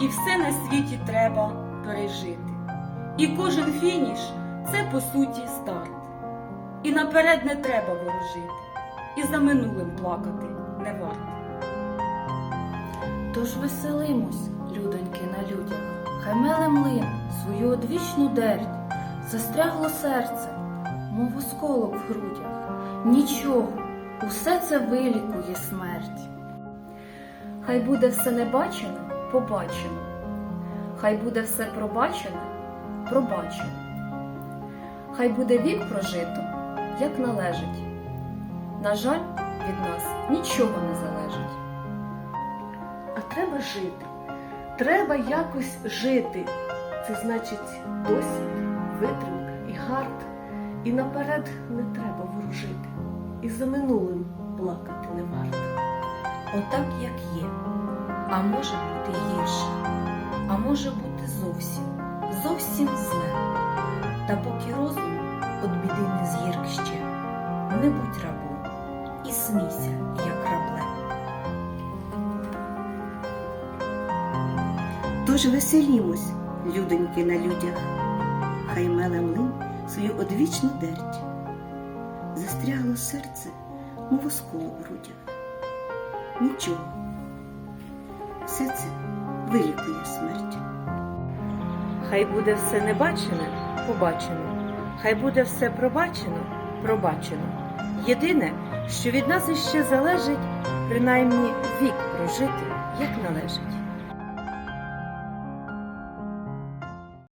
І все на світі треба пережити. І кожен фініш це по суті старт. І наперед не треба ворожити, і за минулим плакати не варто. Тож веселимось, людоньки на людях, хай меле млин свою одвічну дерть, застрягло серце, мов осколок в грудях. Нічого, усе це вилікує смерть. Хай буде все небачене, побачено. Хай буде все пробачене, пробачено. Хай буде вік прожито, як належить. На жаль, від нас нічого не залежить. А треба жити. Треба якось жити. Це значить досвід, витримка і гард. І наперед не треба ворожити. І за минулим плакати не варто. Отак, як є. А може бути гірше, а може бути зовсім, зовсім зле. Та поки розум от біди не згірк ще, не будь рабом і смійся, як рабле. Тож веселімось, людоньки на людях, хай меле млин свою одвічну дерть. Застрягло серце, мов осколок в грудях. Нічого, все це вилікує смерть. Хай буде все небачене, побачено. Хай буде все пробачено, пробачено. Єдине, що від нас іще залежить, принаймні вік прожити, як належить.